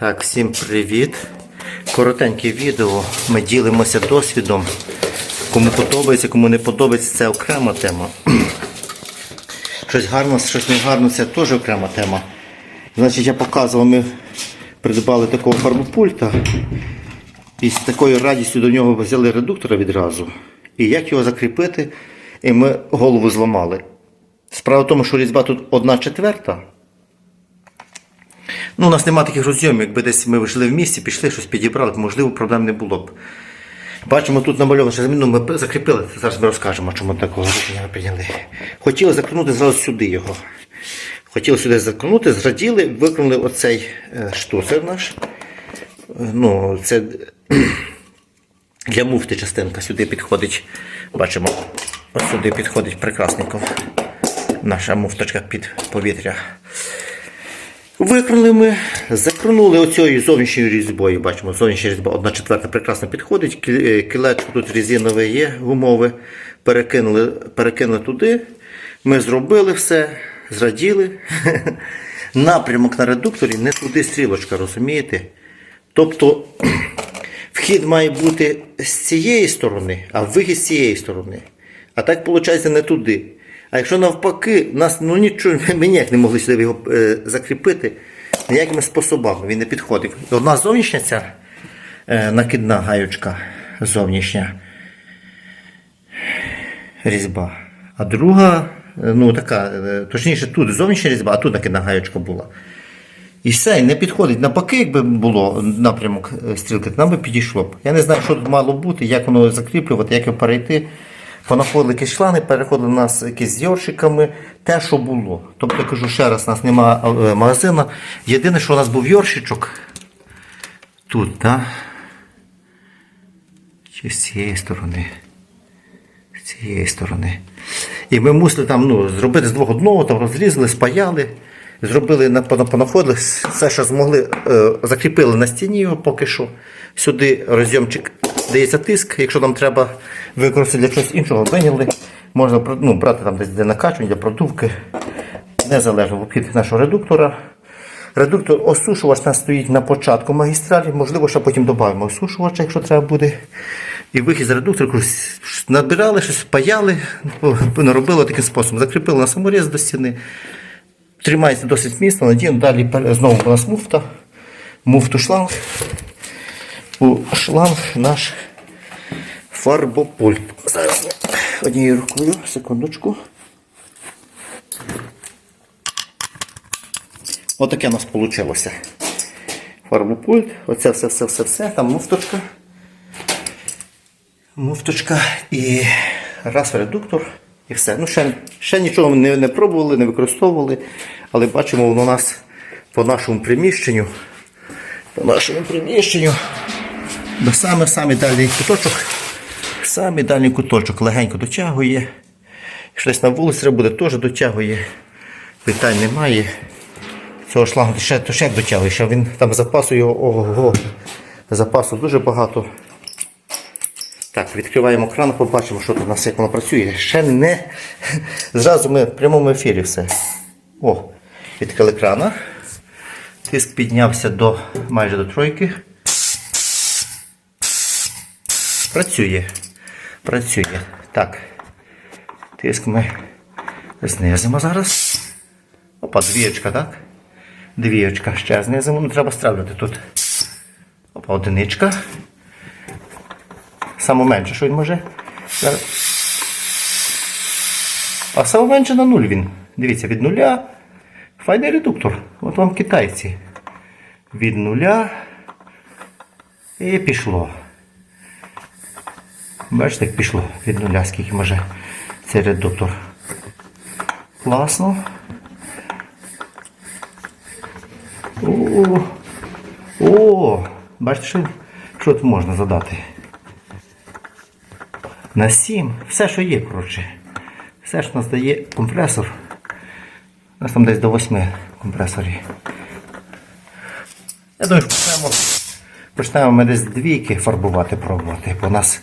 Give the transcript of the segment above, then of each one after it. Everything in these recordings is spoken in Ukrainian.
Так, всім привіт. Коротеньке відео. Ми ділимося досвідом. Кому подобається, кому не подобається, це окрема тема. Щось гарно, щось не гарно, це теж окрема тема. Значить, я показував, ми придбали такого фарбопульта. І з такою радістю до нього взяли редуктора відразу. І як його закріпити, і ми голову зламали. Справа в тому, що різьба тут одна четверта. Ну, у нас немає таких розйомів, якби десь ми вийшли в місті, пішли, щось підібрали, можливо, проблем не було б. Бачимо, тут намальовано, заміну ми закріпили, зараз ми розкажемо, чому такого рішення прийняли. Хотіли закрутити зразу сюди його. Хотіли сюди закрутити, зраділи, виконали оцей е, штуцер наш. Е, Ну, це для муфти частинка сюди підходить. Бачимо, ось сюди підходить прекрасненько. Наша муфточка під повітря. Викрили ми, закрунули оцією зовнішньою різьбою. Бачимо, зовнішня різьба 1 четверта прекрасно підходить. Е, Кілечко тут резинове є, гумове. Перекинули, перекинули туди. Ми зробили все, зраділи. Напрямок на редукторі не туди стрілочка, розумієте? Тобто вхід має бути з цієї сторони, а вихід з цієї сторони. А так виходить не туди. А якщо навпаки, нас ну нічого, ми ніяк не могли сюди його е, закріпити ніякими способами, він не підходив. Одна зовнішня ця е, накидна гаючка зовнішня різьба, а друга, е, ну така, е, точніше, тут зовнішня різьба, а тут накидна гаючка була. І все, не підходить. Навпаки, якби було напрямок е, стрілки, нам би підійшло б. Я не знаю, що тут мало бути, як воно закріплювати, як його перейти. Понаходили якісь шлани, переходили нас якісь з йоршиками, те, що було. Тобто, я кажу ще раз, у нас немає е, магазину. Єдине, що у нас був йоршичок тут, так? Чи з цієї сторони. З цієї сторони. І ми мусили там ну, зробити з двох одного, там розрізали, спаяли, зробили, на- пона- понаходили, все, що змогли, е, закріпили на стіні його поки що. Сюди розйомчик дається тиск, якщо нам треба використати для чогось іншого, виняли. Можна ну, брати там десь для накачування, для продувки. Незалежно в обхід нашого редуктора. Редуктор осушувач нас стоїть на початку магістралі, можливо, ще потім додамо осушувача, якщо треба буде. І вихід з редуктора набирали щось, паяли, робили таким способом. Закріпили на саморіз до стіни. Тримається досить міцно, надійно. Далі знову у нас муфта. Муфту шланг. У шланг наш фарбопульт. Зараз однією рукою, секундочку. Отаке у нас вийшло. Фарбопульт, оце все, все, все, все, там муфточка. Муфточка і раз редуктор і все. Ну, ще, ще нічого не, не пробували, не використовували, але бачимо, воно у нас по нашому приміщенню. По нашому приміщенню. До саме самий дальній куточок. Самий дальній куточок легенько дотягує. Якщо десь на вулиці буде, теж дотягує. Питань немає. Цього шлангу ще, то ще дотягує, ще він там запасу його ого, запасу дуже багато. Так, відкриваємо кран, побачимо, що тут у нас як воно працює. Ще не. Зразу ми в прямому ефірі все. О, відкрили крана. Тиск піднявся до майже до тройки. Працює. Працює. Так. Тиск ми знизимо зараз. Опа, двієчка, так? Двієчка ще знизимо. Ну, треба стравлювати тут. Опа, одиничка. Саме менше, що він може. А саме менше на нуль він. Дивіться, від нуля. Файний редуктор. От вам китайці. Від нуля. І пішло. Бачите, як пішло від нуля, скільки може цей редуктор. Класно. О, о, бачите, що, що тут можна задати? На 7. Все, що є, коротше. Все, що у нас дає компресор. У нас там десь до 8 компресорів. Я думаю, що почнемо, почнемо ми десь двійки фарбувати, пробувати. Бо у нас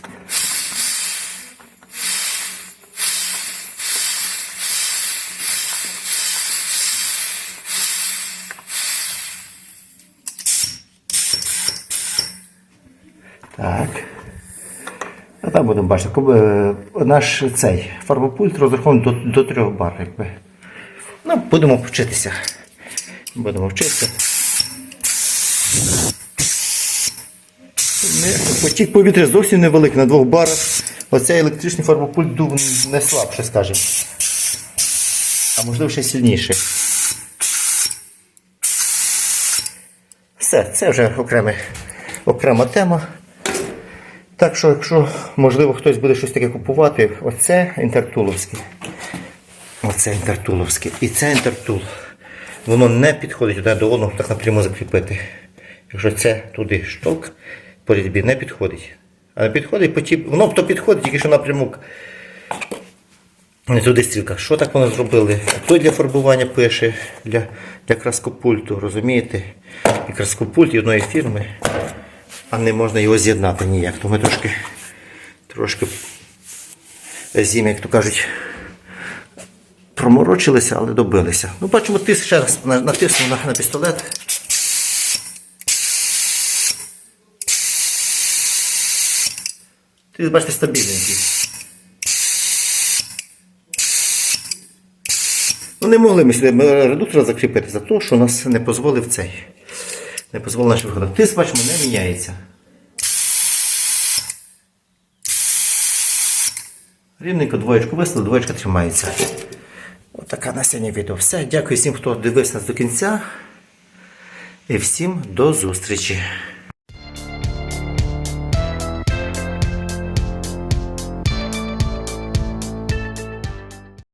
там будемо бачити. Е, Наш цей фарбопульт розрахований до, до 3 бар. Якби. Ну, будемо вчитися. Будемо вчитися. Потік повітря зовсім невеликий, на двох барах. Оцей електричний фарбопульт дув не слабше, скажімо. А можливо ще сильніше. Все, це вже окреме, окрема тема. Так що, якщо можливо хтось буде щось таке купувати, оце інтертуловське. Оце інтертуловське. І це інтертул. Воно не підходить одне до одного так напряму закріпити. Якщо це туди шток по різьбі не підходить. А підходить, потім, воно то підходить, тільки що напрямок. Не туди стрілка. Що так вони зробили? Той для фарбування пише, для, для краскопульту, розумієте? І краскопульт і одної фірми, а не можна його з'єднати ніяк. То ми трошки, трошки зім, як то кажуть, проморочилися, але добилися. Ну, бачимо, тиск ще раз натиснув на, на пістолет. Ти бачите стабільненький. Ну, не могли ми сюди редуктора закріпити за те, що нас не дозволив цей. Не дозволено наш виходити. Тиск, бачимо, не міняється. Рівненько двоєчку виставили, двоєчка тримається. Отака на сьогодні відео. Все. Дякую всім, хто дивився нас до кінця. І всім до зустрічі.